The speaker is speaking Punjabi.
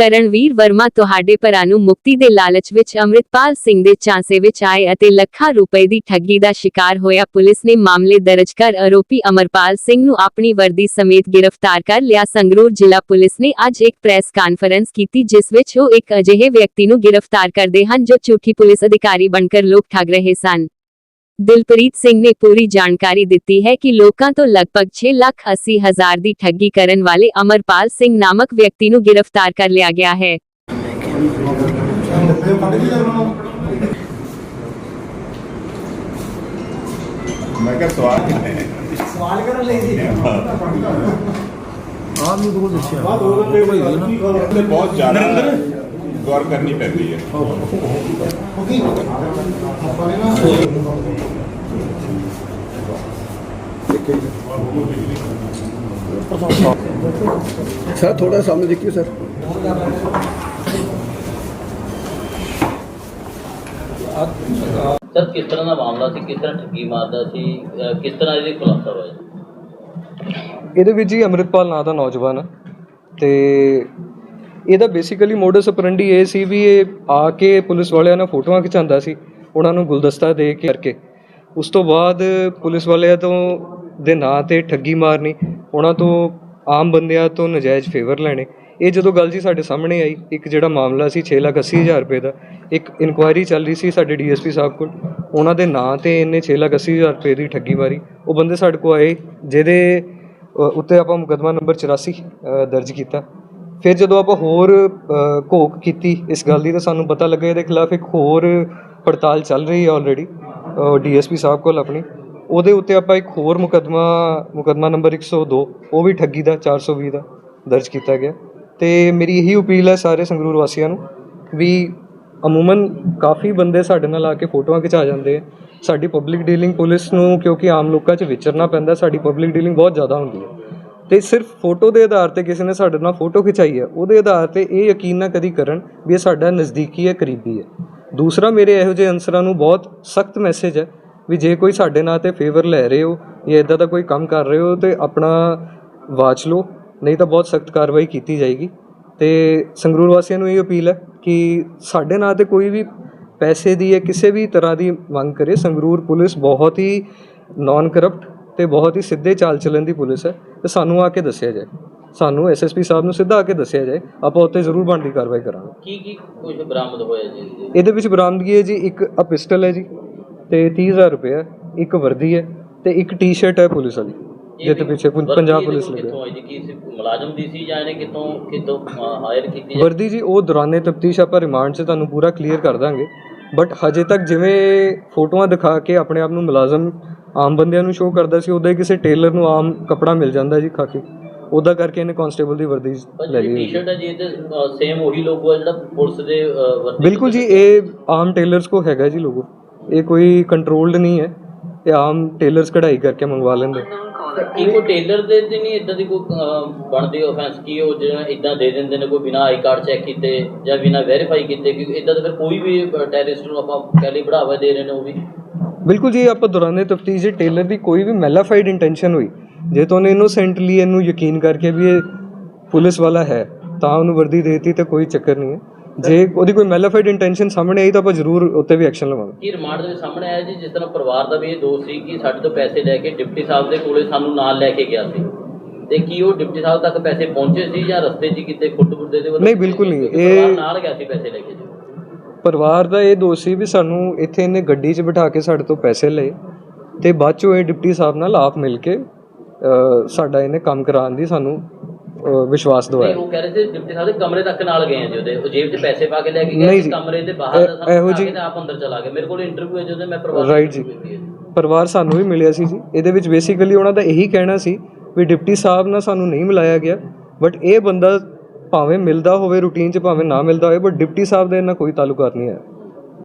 ਕਰਨਵੀਰ ਵਰਮਾ ਤੁਹਾਡੇ ਭਰਾ ਨੂੰ ਮੁਕਤੀ ਦੇ ਲਾਲਚ ਵਿੱਚ ਅੰਮ੍ਰਿਤਪਾਲ ਸਿੰਘ ਦੇ ਚਾਂਸੇ ਵਿੱਚ ਆਏ ਅਤੇ ਲੱਖਾਂ ਰੁਪਏ ਦੀ ਠੱਗੀ ਦਾ ਸ਼ਿਕਾਰ ਹੋਇਆ। ਪੁਲਿਸ ਨੇ ਮਾਮਲੇ ਦਰਜ ਕਰ ਆਰੋਪੀ ਅਮਰਪਾਲ ਸਿੰਘ ਨੂੰ ਆਪਣੀ ਵਰਦੀ ਸਮੇਤ ਗ੍ਰਿਫਤਾਰ ਕਰ ਲਿਆ। ਸੰਗਰੂਰ ਜ਼ਿਲ੍ਹਾ ਪੁਲਿਸ ਨੇ ਅੱਜ ਇੱਕ ਪ੍ਰੈਸ ਕਾਨਫਰੰਸ ਕੀਤੀ, ਜਿਸ ਵਿੱਚ ਉਹ ਇੱਕ ਅਜਿਹੇ ਵਿਅਕਤੀ ਨੂੰ ਗ੍ਰਿਫਤਾਰ ਕਰਦੇ ਹਨ ਜੋ ਝੂਠੀ ਪੁਲਿਸ ਅਧਿਕਾਰੀ ਬਣਕਰ ਲੋਕ ਠੱਗ ਰਹੇ ਸਨ। ਦਿਲਪ੍ਰੀਤ ਸਿੰਘ ਨੇ ਪੂਰੀ ਜਾਣਕਾਰੀ ਦਿੱਤੀ ਹੈ ਕਿ ਲੋਕਾਂ ਤੋਂ ਲਗਭਗ 6 ਲੱਖ 80 ਹਜ਼ਾਰ ਦੀ ਠੱਗੀ ਕਰਨ ਵਾਲੇ ਅਮਰਪਾਲ ਸਿੰਘ ਨਾਮਕ ਵਿਅਕਤੀ ਨੂੰ ਗ੍ਰਿਫਤਾਰ ਕਰ ਲਿਆ ਗਿਆ ਹੈ ਮੈਂ ਕਿਹਾ ਸਵਾਲ ਕਿੰਨੇ ਸਵਾਲ ਕਰਨ ਲਈ ਜੀ ਆਹ ਨੂੰ ਦੋ ਦੱਸਿਆ ਬਾਅਦ ਉਹ ਤੇ ਕੋਈ ਗੱਲ ਨਹੀਂ ਤੇ ਬਹੁਤ ਜ਼ਿਆਦਾ ਗੌਰ ਕਰਨੀ ਪੈਂਦੀ ਹੈ ਸਰ ਥੋੜਾ ਸਾਹਮਣੇ ਦੇਖਿਓ ਸਰ। ਸਰ ਕਿਸ ਤਰ੍ਹਾਂ ਦਾ ਮਾਮਲਾ ਸੀ? ਕਿਸ ਤਰ੍ਹਾਂ ਠੱਗੀ ਮਾਰਦਾ ਸੀ? ਅਹ ਕਿਸ ਤਰ੍ਹਾਂ ਇਹਦੀ ਖੁਲਾਸਾ ਹੋਇਆ? ਜੀ? ਇਹਦੇ ਵਿੱਚ ਹੀ ਅੰਮ੍ਰਿਤਪਾਲ ਨਾਂ ਦਾ ਨੌਜਵਾਨ ਆ। ਤੇ ਇਹਦਾ ਬੇਸਿਕਲੀ ਮੋਡਸ ਆਪਰੈਂਡੀ ਇਹ ਸੀ ਵੀ ਇਹ ਆ ਕੇ ਪੁਲਿਸ ਵਾਲਿਆਂ ਨਾਲ ਫੋਟੋਆਂ ਖਿਚਾਉਂਦਾ ਸੀ, ਉਹਨਾਂ ਨੂੰ ਗੁਲਦਸਤਾ ਦੇ ਕੇ ਕਰਕੇ। ਉਸ ਤੋਂ ਬਾਅਦ ਪੁਲਿਸ ਵਾਲਿਆਂ ਤੋਂ ਦੇ ਨਾਂ ਤੇ ਠੱਗੀ ਮਾਰਨੀ, ਉਹਨਾਂ ਤੋਂ ਆਮ ਬੰਦਿਆਂ ਤੋਂ ਨਜਾਇਜ਼ ਫੇਵਰ ਲੈਣੇ। ਇਹ ਜਦੋਂ ਗੱਲ ਜੀ ਸਾਡੇ ਸਾਹਮਣੇ ਆਈ, ਇੱਕ ਜਿਹੜਾ ਮਾਮਲਾ ਸੀ 6 ਲੱਖ 80 ਹਜ਼ਾਰ ਰੁਪਏ ਦਾ, ਇੱਕ ਇਨਕੁਆਇਰੀ ਚੱਲ ਰਹੀ ਸੀ ਸਾਡੇ ਡੀਐਸਪੀ ਸਾਹਿਬ ਕੋਲ, ਉਹਨਾਂ ਦੇ ਨਾਂ ਤੇ ਇਹਨੇ 6 ਲੱਖ 80 ਹਜ਼ਾਰ ਰੁਪਏ ਦੀ ਠੱਗੀ ਮਾਰੀ। ਉਹ ਬੰਦੇ ਸਾਡੇ ਕੋਲ ਆਏ, ਜਿਹਦੇ ਉੱਤੇ ਆਪਾਂ ਮੁਕੱਦਮਾ ਨੰਬਰ 84 ਦਰਜ ਕੀਤਾ। ਫਿਰ ਜਦੋਂ ਆਪਾਂ ਹੋਰ ਘੋਖ ਕੀਤੀ ਇਸ ਗੱਲ ਦੀ ਤਾਂ ਸਾਨੂੰ ਪਤਾ ਲੱਗਾ ਇਹਦੇ ਖਿਲਾਫ ਇੱਕ ਹੋਰ ਪੜਤਾਲ ਚੱਲ ਰਹੀ ਹੈ ਆਲਰੇਡੀ ਡੀਐਸਪੀ ਸਾਹਿਬ ਕੋਲ ਆਪਣੀ। ਉਹਦੇ ਉੱਤੇ ਆਪਾਂ ਇੱਕ ਹੋਰ ਮੁਕੱਦਮਾ ਮੁਕੱਦਮਾ ਨੰਬਰ 102 ਉਹ ਵੀ ਠੱਗੀ ਦਾ 420 ਦਾ ਦਰਜ ਕੀਤਾ ਗਿਆ। ਤੇ ਮੇਰੀ ਇਹੀ ਅਪੀਲ ਹੈ ਸਾਰੇ ਸੰਗਰੂਰ ਵਾਸੀਆਂ ਨੂੰ ਵੀ ਅਮੂਮਨ ਕਾਫੀ ਬੰਦੇ ਸਾਡੇ ਨਾਲ ਆ ਕੇ ਫੋਟੋਆਂ ਖਿਚਾ ਜਾਂਦੇ ਆ। ਸਾਡੀ ਪਬਲਿਕ ਡੀਲਿੰਗ ਪੁਲਿਸ ਨੂੰ ਕਿਉਂਕਿ ਆਮ ਲੋਕਾਂ 'ਚ ਵਿਚਰਨਾ ਪੈਂਦਾ, ਸਾਡੀ ਪਬਲਿਕ ਡੀਲਿੰਗ ਬਹੁਤ ਜ਼ਿਆਦਾ ਹੁੰਦੀ ਹੈ। ਤੇ ਸਿਰਫ ਫੋਟੋ ਦੇ ਆਧਾਰ ਤੇ ਕਿਸੇ ਨੇ ਸਾਡੇ ਨਾਲ ਫੋਟੋ ਖਿਚਾਈ ਹੈ, ਉਹਦੇ ਆਧਾਰ ਤੇ ਇਹ ਯਕੀਨ ਨਾ ਕਦੀ ਕਰਨ ਵੀ ਇਹ ਸਾਡਾ ਨਜ਼ਦੀਕੀ ਹੈ, ਕਰੀਬੀ ਹੈ। ਦੂਸਰਾ, ਮੇਰੇ ਇਹੋ ਜਿਹੇ ਅਨਸਰਾਂ ਨੂੰ ਬਹੁਤ ਸਖਤ ਮੈਸੇਜ ਹੈ ਵੀ ਜੇ ਕੋਈ ਸਾਡੇ ਨਾਂ ਤੇ ਫੇਵਰ ਲੈ ਰਹੇ ਹੋ ਜਾਂ ਇਦਾਂ ਦਾ ਕੋਈ ਕੰਮ ਕਰ ਰਹੇ ਹੋ ਤੇ ਆਪਣਾ ਵਾਚ ਲਓ, ਨਹੀਂ ਤਾਂ ਬਹੁਤ ਸਖਤ ਕਾਰਵਾਈ ਕੀਤੀ ਜਾਏਗੀ। ਤੇ ਸੰਗਰੂਰ ਵਾਸੀਆਂ ਨੂੰ ਇਹ ਅਪੀਲ ਹੈ ਕਿ ਸਾਡੇ ਨਾਂ ਤੇ ਕੋਈ ਵੀ ਪੈਸੇ ਦੀ ਜਾਂ ਕਿਸੇ ਵੀ ਤਰ੍ਹਾਂ ਦੀ ਮੰਗ ਕਰੇ, ਸੰਗਰੂਰ ਪੁਲਿਸ ਬਹੁਤ ਹੀ ਨਾਨ ਕਰਪਟ ਤੇ ਬਹੁਤ ਹੀ ਸਿੱਧੇ ਚਾਲ ਚੱਲਣ ਦੀ ਪੁਲਿਸ ਹੈ ਤੇ ਸਾਨੂੰ ਆ ਕੇ ਦੱਸਿਆ ਜਾਏ। ਸਾਨੂੰ ਐਸਐਸਪੀ ਸਾਹਿਬ ਨੂੰ ਸਿੱਧਾ ਆ ਕੇ ਦੱਸਿਆ ਜਾਏ ਆਪਾਂ ਉੱਤੇ ਜ਼ਰੂਰ ਬਣਦੀ ਕਾਰਵਾਈ ਕਰਾਂਗੇ। ਕੀ ਕੀ ਕੁਝ ਬਰਾਮਦ ਹੋਇਆ ਜੀ? ਇਹਦੇ? ਵਿੱਚ ਬਰਾਮਦਗੀ ਹੈ ਜੀ? ਇੱਕ ਆ ਪਿਸਟਲ ਹੈ ਜੀ ਤੇ 30000 ਰੁਪਏ ਇੱਕ ਵਰਦੀ ਹੈ ਤੇ ਇੱਕ ਟੀ-ਸ਼ਰਟ ਹੈ ਪੁਲਿਸ ਵਾਲੀ ਵੀ ਪਿੱਛੇ ਪੰਜਾਬ ਪੁਲਿਸ ਲੱਗੀ ਕਿੱਥੋਂ ਆਈ ਜੀ? ਕੀ ਸੀ ਮੁਲਾਜ਼ਮ ਦੀ ਸੀ ਜਾਂ ਇਹਨੇ ਕਿਤੋਂ ਕਿਤੋਂ ਹਾਇਰ ਕੀਤੀ ਵਰਦੀ ਜੀ ਉਹ ਦੌਰਾਨੇ ਤਫਤੀਸ਼ ਆਪਾਂ ਰਿਮਾਂਡ 'ਚ ਤੁਹਾਨੂੰ ਪੂਰਾ ਕਲੀਅਰ ਕਰ ਦਾਂਗੇ। ਬਟ ਹਜੇ ਤੱਕ ਜਿਵੇਂ ਫੋਟੋਆਂ ਦਿਖਾ ਕੇ ਆਪਣੇ ਆਪ ਨੂੰ ਮੁਲਾਜ਼ਮ ਆਮ ਬੰਦਿਆਂ ਨੂੰ ਸ਼ੋਅ ਕਰਦਾ ਸੀ ਉਦਾਂ ਹੀ ਕਿਸੇ ਟੇਲਰ ਨੂੰ ਆਮ ਕੱਪੜਾ ਮਿਲ ਜਾਂਦਾ ਜੀ ਖਾਕੀ ਉਦਾਂ ਕਰਕੇ ਇਹਨੇ ਕਾਂਸਟੇਬਲ ਦੀ ਵਰਦੀ ਲੈ ਲਈ ਹੋਈ। ਟੀ-ਸ਼ਰਟ ਹੈ ਜੀ ਇਹਦੇ ਸੇਮ ਉਹੀ ਲੋਗੋ ਹੈ ਜਿਹੜਾ ਪੁਲਿਸ ਦੇ ਅਹ, ਵਰਦੀ ਬਿਲਕੁਲ ਜੀ ਇਹ ਆਮ ਟੇਲਰਸ ਕੋ ਹੈਗਾ ਜੀ ਲੋਗੋ ਇਹ ਕੋਈ ਕੰਟਰੋਲਡ ਨਹੀਂ ਹੈ। ਇਹ ਆਮ ਟੇਲਰਸ ਕਢਾਈ ਕਰਕੇ ਮੰਗਵਾ ਲੈਂਦੇ। ਕੀ ਕੋਈ ਟੇਲਰ ਦੇ ਤੇ ਨਹੀਂ ਇਦਾਂ ਦੀ ਕੋਈ ਬਣਦੀ ਆਫੈਂਸ ਕੀ ਉਹ ਜਿਹੜਾ ਇਦਾਂ ਦੇ ਦਿੰਦੇ ਨੇ ਕੋਈ ਬਿਨਾ ਆਈ ਕਾਰਡ ਚੈੱਕ ਕੀਤੇ ਜਾਂ ਬਿਨਾ ਵੈਰੀਫਾਈ ਕੀਤੇ ਕਿ ਇਦਾਂ ਤਾਂ ਫਿਰ ਕੋਈ ਵੀ ਟੈਰਰਿਸਟ ਨੂੰ ਆਪਾਂ ਕਹਿ ਲਈ ਬੜਾਵਾ ਦੇ ਰਹੇ ਨੇ ਉਹ ਵੀ। ਬਿਲਕੁਲ ਜੀ ਆਪਾਂ ਦੌਰਾਨੇ ਤਫਤੀਸ਼ ਦੇ ਟੇਲਰ ਦੀ ਕੋਈ ਵੀ ਮੈਲਾਫਾਈਡ ਇੰਟੈਂਸ਼ਨ ਹੋਈ ਜੇ ਤੋਂ ਉਹਨੇ ਇਨੋਸੈਂਟਲੀ ਇਹਨੂੰ ਯਕੀਨ ਕਰਕੇ ਵੀ ਇਹ ਪੁਲਿਸ ਵਾਲਾ ਹੈ ਤਾਂ ਉਹਨੂੰ ਵਰਦੀ ਦੇਤੀ ਤਾਂ ਕੋਈ ਚੱਕਰ ਨਹੀਂ ਹੈ। ਜੇ ਉਹਦੀ ਕੋਈ ਮੈਲਾਫਾਈਡ ਇੰਟੈਂਸ਼ਨ ਸਾਹਮਣੇ ਆਈ ਤਾਂ ਆਪਾਂ ਜ਼ਰੂਰ ਉੱਤੇ ਵੀ ਐਕਸ਼ਨ ਲਵਾਂਗੇ। ਕੀ ਰਿਮਾਂਡ ਦੇ ਵਿੱਚ ਸਾਹਮਣੇ ਆਇਆ ਜੀ ਜਿਸ ਤਰ੍ਹਾਂ ਪਰਿਵਾਰ ਦਾ ਵੀ ਇਹ ਦੋਸ਼ ਸੀ ਕਿ ਸਾਡੇ ਤੋਂ ਪੈਸੇ ਲੈ ਕੇ ਡਿਪਟੀ ਸਾਹਿਬ ਦੇ ਕੋਲੇ ਸਾਨੂੰ ਨਾਲ ਲੈ ਕੇ ਗਿਆ ਸੀ। ਤੇ ਕੀ ਉਹ ਡਿਪਟੀ ਸਾਹਿਬ ਤੱਕ ਪੈਸੇ ਪਹੁੰਚੇ ਸੀ ਜਾਂ ਰਸਤੇ 'ਚ ਕਿਤੇ ਖੁੱਟ ਖੁੱਟਦੇ ਦੇ ਨਹੀਂ, ਬਿਲਕੁਲ ਨਹੀਂ। ਇਹ- ਨਾਲ ਗਿਆ ਸੀ ਪੈਸੇ ਲੈ ਕੇ ਜੀ? ਪਰਿਵਾਰ ਦਾ ਇਹ ਦੋਸ਼ ਸੀ ਵੀ ਸਾਨੂੰ ਇੱਥੇ ਇਹਨੇ ਗੱਡੀ 'ਚ ਬਿਠਾ ਕੇ ਸਾਡੇ ਤੋਂ ਪੈਸੇ ਲਏ ਤੇ ਬਾਅਦ ਚੋਂ ਇਹ ਡਿਪਟੀ ਸਾਹਿਬ ਨਾਲ ਆਪ ਮਿਲ ਕੇ ਸਾਡਾ ਇਹਨੇ ਕੰਮ ਕਰਾਉਣ ਦੀ ਸਾਨੂੰ ਵਿਸ਼ਵਾਸ ਦਵਾਇਆ। ਉਹ ਕਹਿ ਰਹੇ ਸੀ ਡਿਪਟੀ ਸਾਹਿਬ ਦੇ ਕਮਰੇ ਤੱਕ ਨਾਲ ਗਏ ਆ ਜੀ ਉਹਦੇ। ਉਹ ਜੇਬ 'ਚ ਪੈਸੇ ਪਾ ਕੇ ਲੈ ਕੇ ਗਏ। ਕਮਰੇ ਦੇ ਬਾਹਰ ਦਾ ਤੇ ਆਪ ਅੰਦਰ ਚਲਾ ਗਏ। ਮੇਰੇ ਕੋਲ ਇੰਟਰਵਿਊ ਹੈ ਜਦੋਂ ਮੈਂ ਪਰਿਵਾਰ Right ਜੀ। ਪਰਿਵਾਰ ਸਾਨੂੰ ਵੀ ਮਿਲਿਆ ਸੀ ਜੀ। ਇਹਦੇ ਵਿੱਚ ਬੇਸਿਕਲੀ ਉਹਨਾਂ ਦਾ ਇਹੀ ਕਹਿਣਾ ਸੀ ਵੀ ਡਿਪਟੀ ਸਾਹਿਬ ਨਾਲ ਸਾਨੂੰ ਨਹੀਂ ਮਿਲਾਇਆ ਗਿਆ ਬਟ ਇਹ ਬੰਦਾ ਭਾਵੇਂ ਮਿਲਦਾ ਹੋਵੇ ਰੂਟੀਨ 'ਚ, ਭਾਵੇਂ ਨਾ ਮਿਲਦਾ ਹੋਵੇ ਬਟ ਡਿਪਟੀ ਸਾਹਿਬ ਦਾ ਇੰਨਾ ਕੋਈ ਤਾਲੁਕਾਤ ਨਹੀਂ ਹੈ।